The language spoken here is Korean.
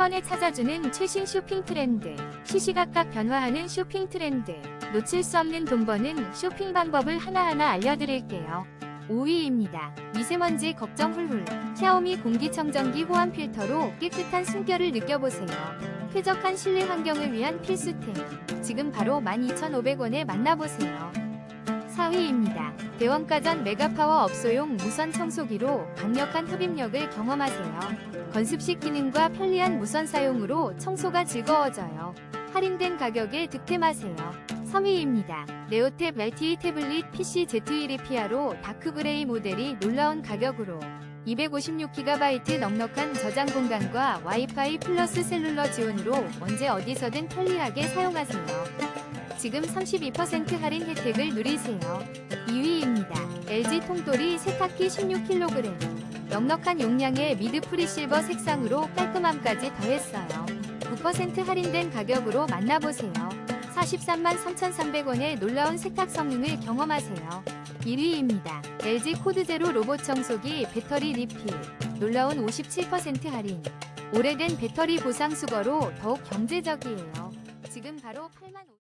번에 찾아주는 최신 쇼핑 트렌드. 시시각각 변화하는 쇼핑 트렌드. 놓칠 수 없는 돈 버는 쇼핑 방법을 하나하나 알려드릴게요. 5위입니다. 미세먼지 걱정 훌훌. 샤오미 공기청정기 호환 필터로 깨끗한 숨결을 느껴보세요. 쾌적한 실내 환경을 위한 필수템. 지금 바로 12,500원에 만나보세요. 4위입니다. 대원가전 메가파워 업소용 무선 청소기로 강력한 흡입력을 경험하세요. 건습식 기능과 편리한 무선 사용으로 청소가 즐거워져요. 할인된 가격에 득템하세요. 3위입니다. 네오탭 LTE 태블릿 PC Z1EPR로 다크그레이 모델이 놀라운 가격으로 256GB 넉넉한 저장 공간과 와이파이 플러스 셀룰러 지원으로 언제 어디서든 편리하게 사용하세요. 지금 32% 할인 혜택을 누리세요. 2위입니다. LG 통돌이 세탁기 16kg. 넉넉한 용량의 미드 프리실버 색상으로 깔끔함까지 더했어요. 9% 할인된 가격으로 만나보세요. 43만 3,300원의 놀라운 세탁 성능을 경험하세요. 1위입니다. LG 코드제로 로봇 청소기 배터리 리필. 놀라운 57% 할인. 오래된 배터리 보상 수거로 더욱 경제적이에요. 지금 바로 8만 5